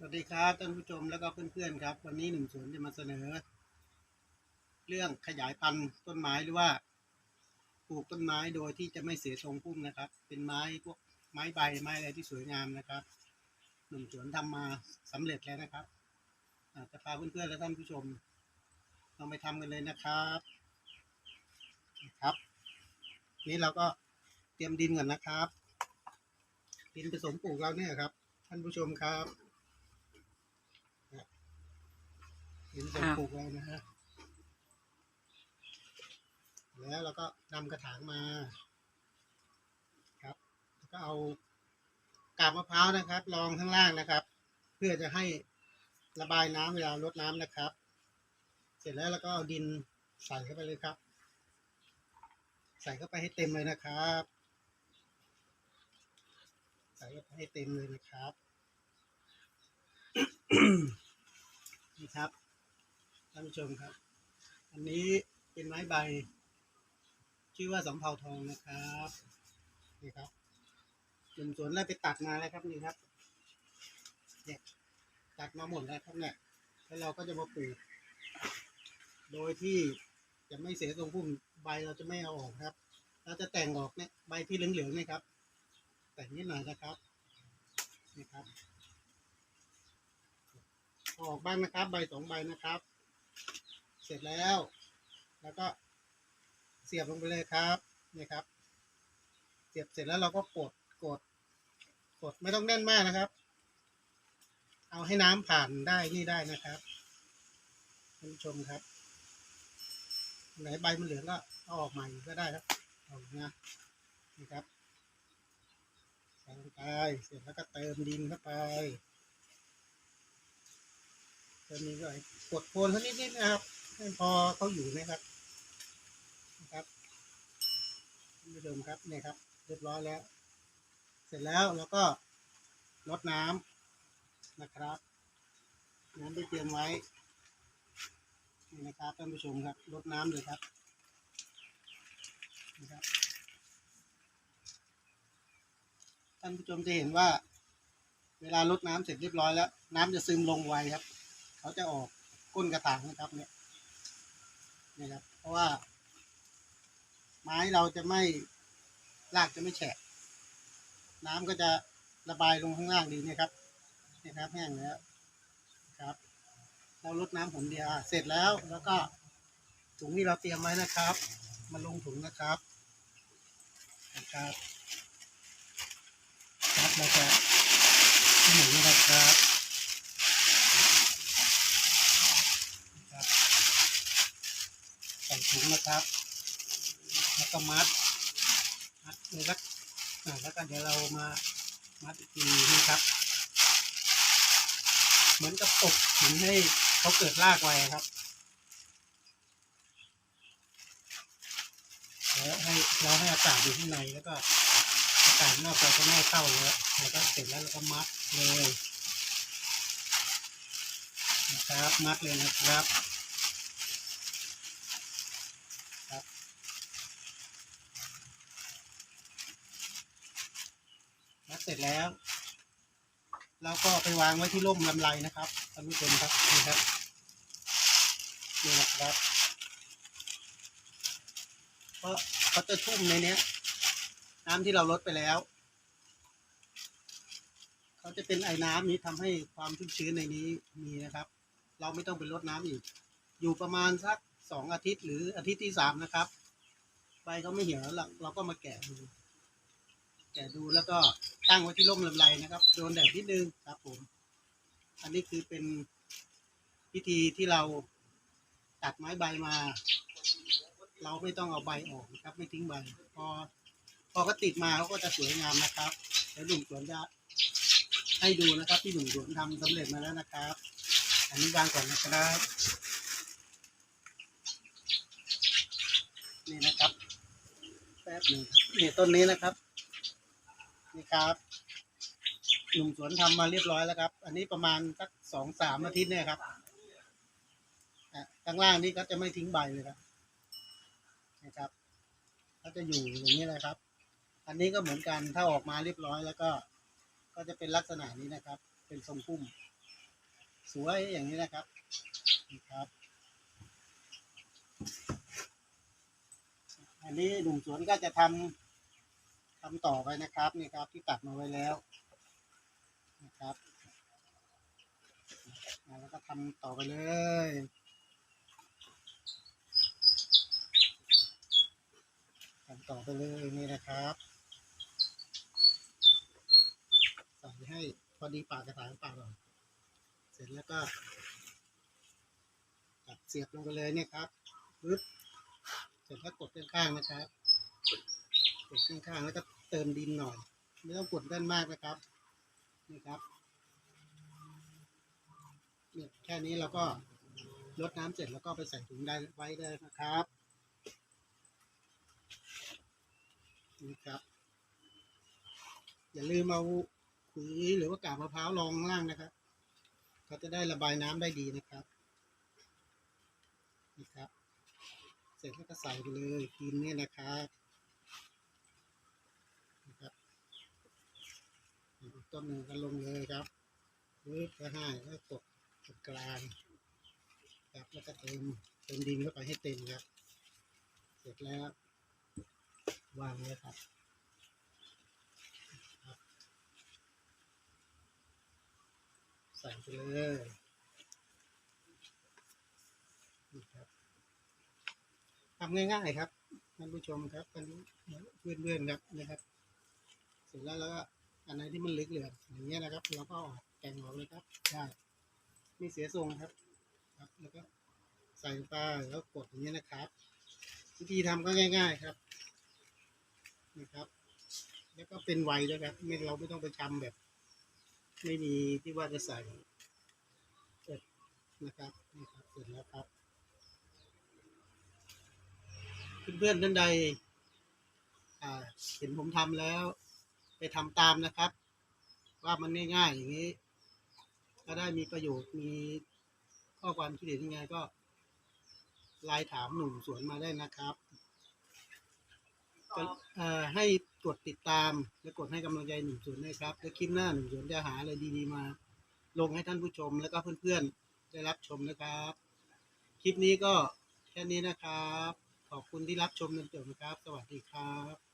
สวัสดีครับท่านผู้ชมแล้วก็เพื่อนๆครับ วันนี้หนุ่มสวนจะมาเสนอ เรื่องขยายพันธุ์ต้นไม้หรือว่าปลูกต้นไม้โดยที่จะไม่เสียทรงพุ่มนะครับ เป็นไม้พวกไม้ใบไม้อะไรที่สวยงามนะครับ หนุ่มสวนทำมาสำเร็จแล้วนะครับอจะพาเพื่อนๆและท่านผู้ชมลองไปทำกันเลยนะครับครับ นี่เราก็เตรียมดินก่อนนะครับ ดินผสมปลูกเราเนี่ยครับ ท่านผู้ชมครับ ดินผสมปลูกเรานะฮะแล้วเราก็นำกระถางมาครับแล้วก็เอากาบมะพร้าวนะครับรองข้างล่างนะครับ เพื่อจะให้ระบายน้ำเวลารดน้ำนะครับ เสร็จแล้วเราก็เอาดินใส่เข้าไปเลยครับ ใส่เข้าไปให้เต็มเลยนะครับ ใส่เข้าไปให้เต็มเลยนะครับนี่ครับ ท่านผู้ชมครับ อันนี้เป็นไม้ใบ ชื่อว่าสำเภาทองนะครับนี่ครับจุมสวนได้ไปตัดมาแล้วครับนี่ครับเนี่ยตัดมาหมดแล้วครับเนี่ยแล้วเราก็จะมาปลูกโดยที่จะไม่เสียทรงพุ่มใบเราจะไม่เอาออกครับ เราจะแต่งออกเนี่ยใบที่เหลืองๆเนี่ยครับ แต่งนิดหน่อยนะครับนี่ครับออกบ้างนะครับ ใบสองใบนะครับ เสร็จแล้ว แล้วก็เสียบลงไปเลยครับนี่ครับ เสียบเสร็จแล้วเราก็กดกด กดไม่ต้องแน่นมากนะครับ เอาให้น้ำผ่านได้นี่ได้นะครับท่านผู้ชมครับไหนใบมันเหลืองก็เอาออกใหม่ก็ได้ครับเอานะนี่ครับใส่ลงไปเสร็จแล้วก็เติมดินเข้าไปเติมดินก็กดโคนเขานิดๆนะครับ ให้พอเขาอยู่นะครับนะครับท่านผู้ชมครับเนี่ยครับ เรียบร้อยแล้ว เสร็จแล้วเราก็ลดน้ำนะครับ น้ำที่เตรียมไว้นี่นะครับท่านผู้ชมครับลดน้ำเลยครับนะครับท่านผู้ชมจะเห็นว่า เวลาลดน้ำเสร็จเรียบร้อยแล้ว น้ำจะซึมลงไวครับ เขาจะออกก้นกระถางนะครับเนี่ย นี่ครับ เพราะว่า ไม้เราจะไม่รากจะไม่แฉะ น้ำก็จะระบายลงข้างล่างดีเนี่ยครับนี่ครับแห้งแล้วครับ เราลดน้ำผงเดียวเสร็จแล้วแล้วก็ถุงที่เราเตรียมไว้นะครับ มาลงถุงนะครับนะครับครับแล้วก็หนึ่งนนะครับใส่ ถุงนะครับ แล้วก็มัด มัดเลยแล้วอ่าแล้วก็เดี๋ยวเรามามัดอีกทีนะครับ เหมือนกับตกถึงให้เขาเกิดรากไว้ครับแล้วให้เราให้อากาศอยู่ข้างในแล้วก็อากาศนอกเราจะไม่เข้าแล้วแล้วก็เสร็จแล้วเราก็มัดเลยนะครับ มัดเลยนะครับ มัดเสร็จแล้ว เราก็ไปวางไว้ที่ร่มลำไรนะครับท่านผู้ชมครับนี่ครับนี่นะครับเพราะเขาจะชุ่มในเนี้ยน้ำที่เราลดไปแล้วเขาจะเป็นไอ้น้ำนี้ทำให้ความชุ่มชื้นในนี้มีนะครับ เราไม่ต้องไปลดน้ำอีก อยู่ประมาณสักสองอาทิตย์หรืออาทิตย์ที่สามนะครับใบเขาไม่เหี่ยวแล้วเราเราก็มาแกะดู แกะดูแล้วก็ตั้งไว้ที่ร่มลำไรนะครับ โดนแดดนิดนึงครับผม อันนี้คือเป็นพิธีที่เราตัดไม้ใบมา เราไม่ต้องเอาใบออกนะครับ ไม่ทิ้งใบ พอพอก็ติดมาเขาก็จะสวยงามนะครับแล้วหนุ่มสวนจะให้ดูนะครับที่หนุ่มสวนทำสำเร็จมาแล้วนะครับ อันนี้วางก่อนนะครับ นี่นะครับ แป๊บหนึ่งครับนี่ต้นนี้นะครับ นี่ครับหนุ่มสวนทำมาเรียบร้อยแล้วครับ อันนี้ประมาณสักสองสามอาทิตย์เนี่ยครับอะข้างล่างนี่ก็จะไม่ทิ้งใบเลยครับนะครับก็จะอยู่อย่างนี้เลยครับ อันนี้ก็เหมือนกันถ้าออกมาเรียบร้อยแล้วก็ ก็จะเป็นลักษณะนี้นะครับ เป็นทรงพุ่ม สวยอย่างนี้นะครับนี่ครับ อันนี้หนุ่มสวนก็จะทำ ทำต่อไปนะครับนี่ครับที่ตัดมาไว้แล้วนะครับแล้วก็ทำต่อไปเลยทำต่อไปเลยนี่นะครับใส่ให้พอดีปากกระถางปากก่อนเสร็จแล้วก็ตัดเสียบลงไปเลยเนี่ยครับปึ๊บเสร็จแล้วกดข้างๆนะครับกดข้างๆแล้วก็ เติมดินหน่อย ไม่ต้องกดด้านมากนะครับนี่ครับเนี่ยแค่นี้เราก็ลดน้ำเสร็จแล้วก็ไปใส่ถุงได้ไว้ได้นะครับนี่ครับ อย่าลืมเอาขุยหรือว่ากาบมะพร้าวรองล่างนะครับเขาจะได้ระบายน้ำได้ดีนะครับนี่ครับ เสร็จแล้วก็ใส่ไปเลยกินเนี่ยนะครับอีก ต้นหนึ่งก็ลงเลยครับปึ๊บก็ให้แล้วก็กดตรงกลางครับแล้วก็เติมเติมดินเข้าไปให้เต็มครับ เสร็จแล้ว วางเลยครับครับใส่ไปเลยนี่ครับทำง่ายๆครับท่านผู้ชมครับท่านเพื่อนๆครับนะครับ เสร็จแล้วแล้วก็ อันไหนที่มันลึกเหลืออย่างเงี้ยนะครับเราก็ออกแต่งออกเลยครับได้ไม่เสียทรงครับ ครับ แล้วก็ใส่ไปแล้วกดอย่างเงี้ยนะครับ วิธีทำก็ง่าย ๆครับนะครับ แล้วก็เป็นไวด้วยครับไม่เราไม่ต้องไปทำแบบ ไม่มีที่ว่าจะใส่เสร็จนะครับนี่ครับเสร็จแล้วครับเพื่อนๆท่านใดอ่าเห็นผมทำแล้ว ไปทำตามนะครับ ว่ามันง่ายๆอย่างนี้ ก็ได้มีประโยชน์มีข้อความคิดเห็นยังไงก็ไลน์ถามหนุ่มสวนมาได้นะครับก็เอ่อให้กดติดตามและกดให้กำลังใจหนุ่มสวนด้วยครับ และคลิปหน้าหนุ่มสวนจะหาอะไรดีๆมา ลงให้ท่านผู้ชมแล้วก็เพื่อนๆได้รับชมนะครับ คลิปนี้ก็แค่นี้นะครับ ขอบคุณที่รับชมจนจบนะครับ สวัสดีครับ